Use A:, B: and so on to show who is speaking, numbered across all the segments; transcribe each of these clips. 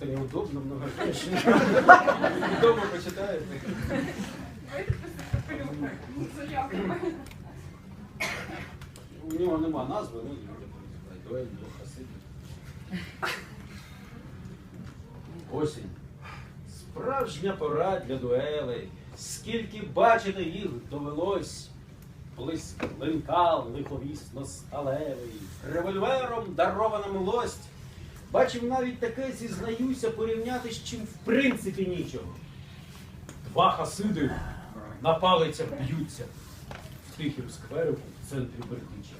A: Это неудобно, много женщин. Дома почитаете. У нього нема назви, ну до хасидів. Осінь. Справжня пора для дуелей. Скільки бачити їх довелось. Блиск клинка лиховісно сталевий, револьвером дарована милость. Бачив навіть таке, зізнаюся, порівняти з чим в принципі нічого. Два хасиди на палицях б'ються в тихім скверику в центрі Бердича.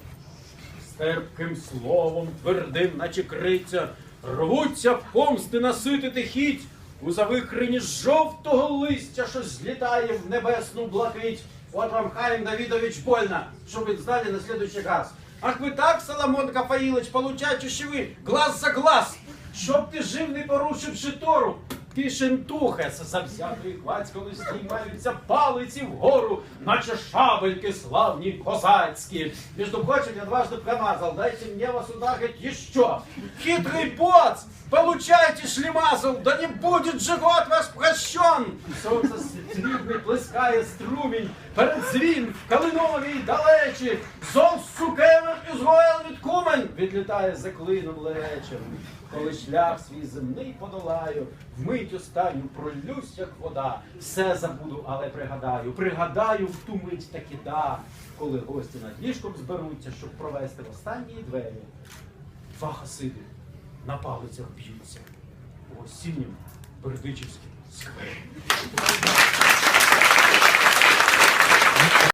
A: З терпким словом, твердим, наче криця, рвуться помсти наситити хіть у завихрені жовтого листя, що злітає в небесну блакить. От вам Хаїм Давидович больно, щоб ви знали на следующий раз. Ах ви так, Соломон Кафаїлич, получаючи, що ви глаз за глаз, щоб ти жив, не порушивши Тору. Ти шентуха, з завзятої хваць, коли здіймаються палиці вгору, наче шабельки славні козацькі. Між прочим, я дважды промазал, дайте мне вас ударить еще. Хитрый поц, получайте шлемазл, да не будет же год ваш прощен. Сонце срібний плескає струмінь, перед звін в Калиновій далечі, зов сукевих і згоєл від кумен, відлітає за клином леречем. Коли шлях свій земний подолаю, вмить останню пролюсь, як вода. Все забуду, але пригадаю, пригадаю в ту мить таки да, коли гості над ліжком зберуться, щоб провести останні двері. Два хасиди на палицях б'ються у осіннім бердичівському сквері.